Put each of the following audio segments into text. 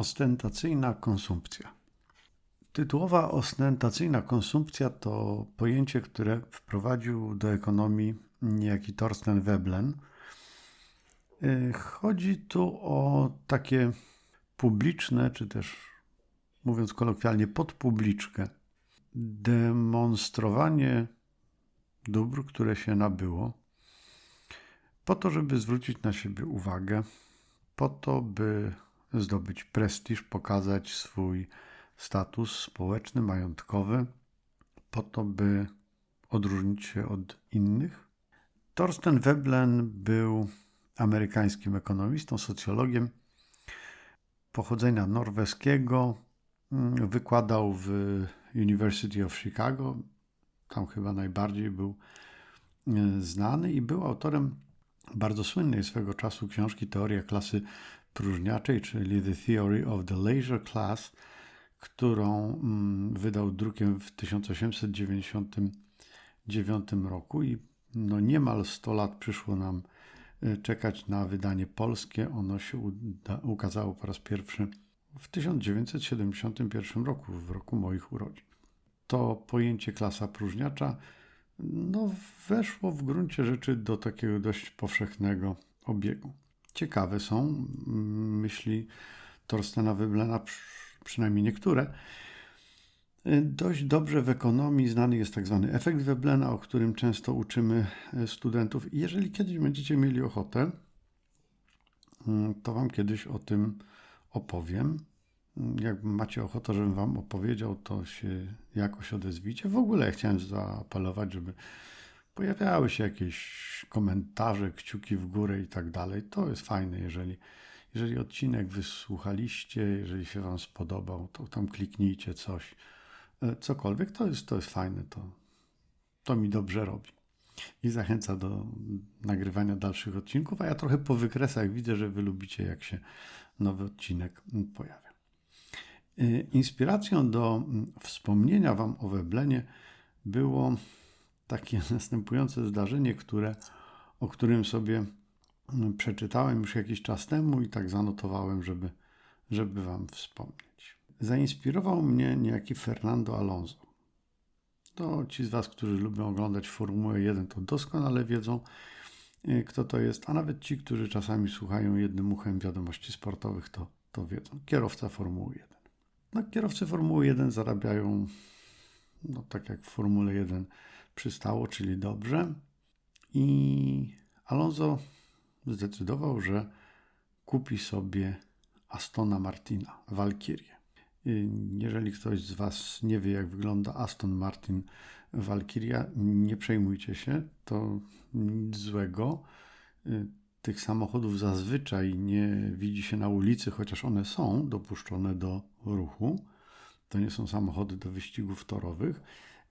Ostentacyjna konsumpcja. Tytułowa ostentacyjna konsumpcja to pojęcie, które wprowadził do ekonomii niejaki Torsten Veblen. Y, Chodzi tu o takie publiczne, czy też mówiąc kolokwialnie, podpubliczkę. Demonstrowanie dóbr, które się nabyło, po to, żeby zwrócić na siebie uwagę, po to, by zdobyć prestiż, pokazać swój status społeczny, majątkowy, po to, by odróżnić się od innych. Thorsten Veblen był amerykańskim ekonomistą, socjologiem pochodzenia norweskiego. Wykładał w University of Chicago, tam chyba najbardziej był e, znany i był autorem bardzo słynnej swego czasu książki Teoria klasy próżniaczej, czyli The Theory of the Leisure Class, którą mm, wydał drukiem w 1899 roku i no niemal 100 lat przyszło nam e, czekać na wydanie polskie. Ono się uda, ukazało po raz pierwszy w 1971 roku, w roku moich urodzin. To pojęcie klasa próżniacza no, weszło w gruncie rzeczy do takiego dość powszechnego obiegu. Ciekawe są mm, myśli Torstena Weblena, przynajmniej niektóre. Dość dobrze w ekonomii znany jest tak zwany efekt Weblena, o którym często uczymy e, studentów. Jeżeli kiedyś będziecie mieli ochotę, mm, to Wam kiedyś o tym opowiem. Jak macie ochotę, żebym Wam opowiedział, to się jakoś odezwicie. W ogóle chciałem zaapelować, żeby pojawiały się jakieś komentarze, kciuki w górę i tak dalej. To jest fajne, jeżeli, jeżeli odcinek wysłuchaliście, jeżeli się Wam spodobał, to tam kliknijcie coś, e, cokolwiek. To jest, to jest fajne, to, to mi dobrze robi. I zachęca do nagrywania dalszych odcinków, a ja trochę po wykresach widzę, że Wy lubicie, jak się nowy odcinek pojawia. E, inspiracją do wspomnienia Wam o Weblenie było takie następujące zdarzenie, które, o którym sobie przeczytałem już jakiś czas temu i tak zanotowałem, żeby, żeby Wam wspomnieć. Zainspirował mnie niejaki Fernando Alonso. To ci z Was, którzy lubią oglądać Formułę 1, to doskonale wiedzą, e, kto to jest, a nawet ci, którzy czasami słuchają jednym uchem wiadomości sportowych, to, to wiedzą. Kierowca Formuły 1. No, kierowcy Formuły 1 zarabiają, no tak jak w Formule 1 przystało, czyli dobrze. I Alonso zdecydował, że kupi sobie Astona Martina, Valkyrie. Jeżeli ktoś z Was nie wie, jak wygląda Aston Martin Valkyria, nie przejmujcie się, to nic złego. Tych samochodów zazwyczaj nie widzi się na ulicy, chociaż one są dopuszczone do ruchu. To nie są samochody do wyścigów torowych.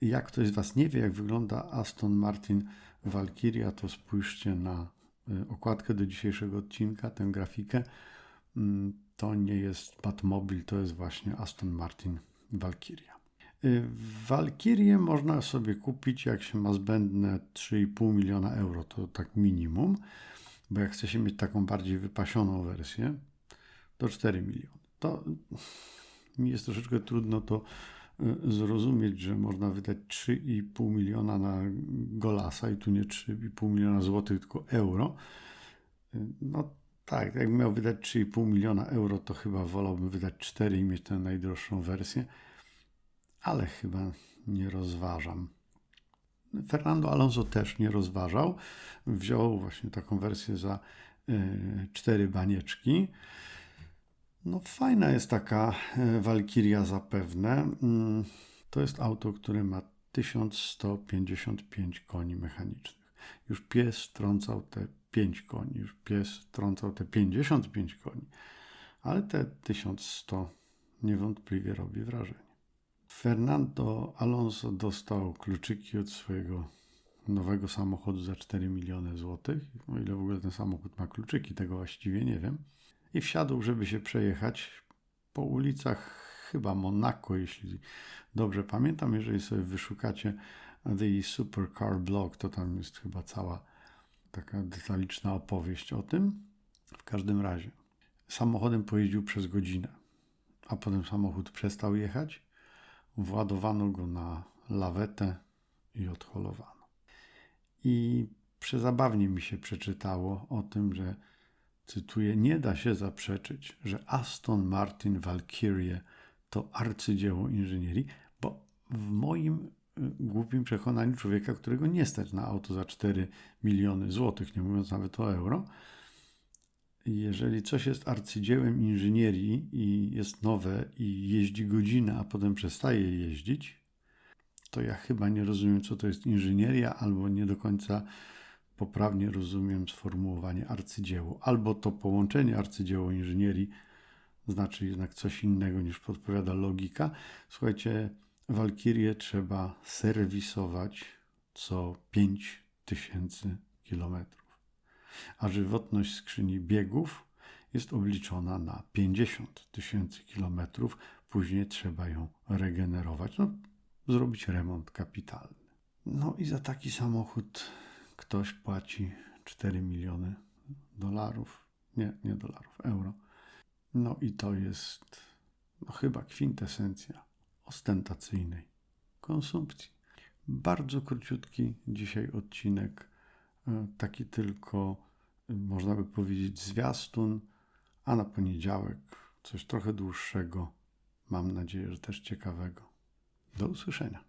Jak ktoś z Was nie wie, jak wygląda Aston Martin Valkyria, to spójrzcie na y, okładkę do dzisiejszego odcinka, tę grafikę. Mm, to nie jest Batmobil, to jest właśnie Aston Martin Valkyria. Y, Valkyrię można sobie kupić, jak się ma zbędne 3,5 miliona euro, to tak minimum, bo jak chce się mieć taką bardziej wypasioną wersję, to 4 miliony. To mi jest troszeczkę trudno to y, zrozumieć, że można wydać 3,5 miliona na golasa i tu nie 3,5 miliona złotych, tylko euro. Y, no tak, jakbym miał wydać 3,5 miliona euro, to chyba wolałbym wydać 4 i mieć tę najdroższą wersję, ale chyba nie rozważam. Fernando Alonso też nie rozważał. Wziął właśnie taką wersję za 4 y, banieczki. No fajna jest taka e, Walkiria zapewne. Mm, to jest auto, które ma 1155 koni mechanicznych. Już pies trącał te 5 koni, już pies trącał te 55 koni, ale te 1100 niewątpliwie robi wrażenie. Fernando Alonso dostał kluczyki od swojego nowego samochodu za 4 miliony złotych. O ile w ogóle ten samochód ma kluczyki, tego właściwie nie wiem i wsiadł, żeby się przejechać po ulicach chyba Monako, jeśli dobrze pamiętam. Jeżeli sobie wyszukacie The Supercar Blog, to tam jest chyba cała taka detaliczna opowieść o tym. W każdym razie samochodem pojeździł przez godzinę. a potem samochód przestał jechać. Władowano go na lawetę i odholowano. I przezabawnie mi się przeczytało o tym, że cytuję: Nie da się zaprzeczyć, że Aston Martin Valkyrie to arcydzieło inżynierii, bo w moim y, głupim przekonaniu człowieka, którego nie stać na auto za 4 miliony złotych, nie mówiąc nawet o euro, jeżeli coś jest arcydziełem inżynierii i jest nowe i jeździ godzinę, a potem przestaje jeździć, to ja chyba nie rozumiem, co to jest inżynieria, albo nie do końca poprawnie rozumiem sformułowanie arcydzieło. Albo to połączenie arcydzieło inżynierii znaczy jednak coś innego niż podpowiada logika. Słuchajcie, Walkirię trzeba serwisować co 5000 kilometrów, a żywotność skrzyni biegów jest obliczona na 50 tysięcy kilometrów. Później trzeba ją regenerować, no, zrobić remont kapitalny. No i za taki samochód ktoś płaci 4 miliony dolarów. Nie, nie dolarów, euro. No i to jest no, chyba kwintesencja ostentacyjnej konsumpcji. Bardzo króciutki dzisiaj odcinek, e, taki tylko, e, można by powiedzieć, zwiastun, a na poniedziałek coś trochę dłuższego, mam nadzieję, że też ciekawego. Do usłyszenia.